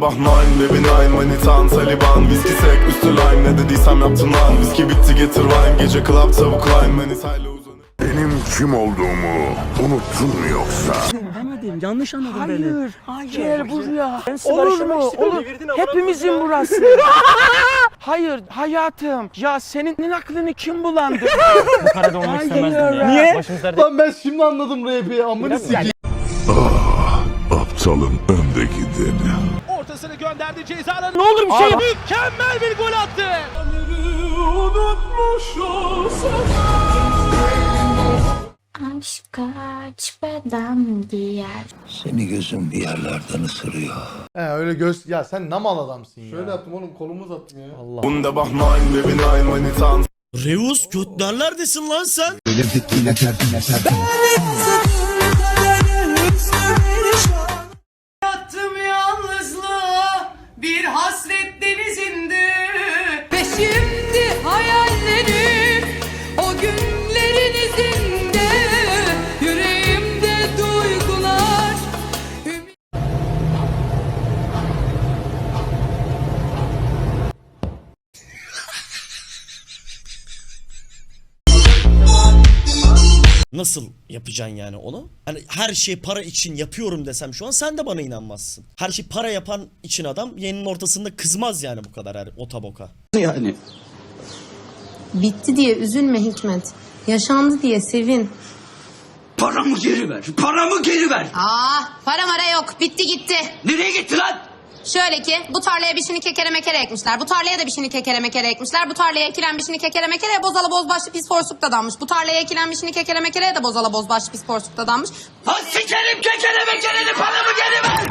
Bak nine baby nine manitan Taliban Viski sek üstü lime Ne dediysem yaptım lan Viski bitti getir wine Gece club tavuk lime Manitayla uzanır Benim kim olduğumu unuttun mu yoksa? Demedim yanlış anladın beni. Hayır. Buraya. Ben sizi Olur barıştırmak mu? istiyorum. Olur. Devirdin amına Hepimizin koyayım burası. Hayır hayatım. Ya senin aklını kim bulandı? Bu karada olmak Hayır istemezdim ya. ya. Niye? Başımız derde. Lan ben şimdi anladım rapi amını sikeyim. Aptalın önde gideni. Gönderdi cezaların. Ne olur bir şey yap. Mükemmel bir gol attı. Aşk kaç beden giyer Seni gözüm bir yerlerden ısırıyor. He öyle göz ya sen ne mal adamsın ya. Şöyle yaptım oğlum kolumu uzattım ya. Allah. Bunda nine baby nine manitan Reus götlerlerdesin lan sen. Yattım bir hasret Nasıl yapacaksın yani onu? Hani her şey para için yapıyorum desem şu an sen de bana inanmazsın. Her şey para yapan için adam yeğenin ortasında kızmaz yani bu kadar her otaboka. Yani Bitti diye üzülme Hikmet Yaşandı diye sevin paramı geri ver. Paramı geri ver. Aa para mara yok bitti gitti Nereye gitti lan? Şöyle ki bu tarlaya bir şini kekere mekere ekmişler. Bu tarlaya da bir şini kekere mekere ekmişler. Bu tarlaya ekilen bir şini kekere mekere bozala bozbaşlı pis porsuk dadanmış. Bu tarlaya ekilen bir şini kekere mekereye de bozala bozbaşlı pis porsuk dadanmış. Ha sikerim kekere mekereni paramı geri ver.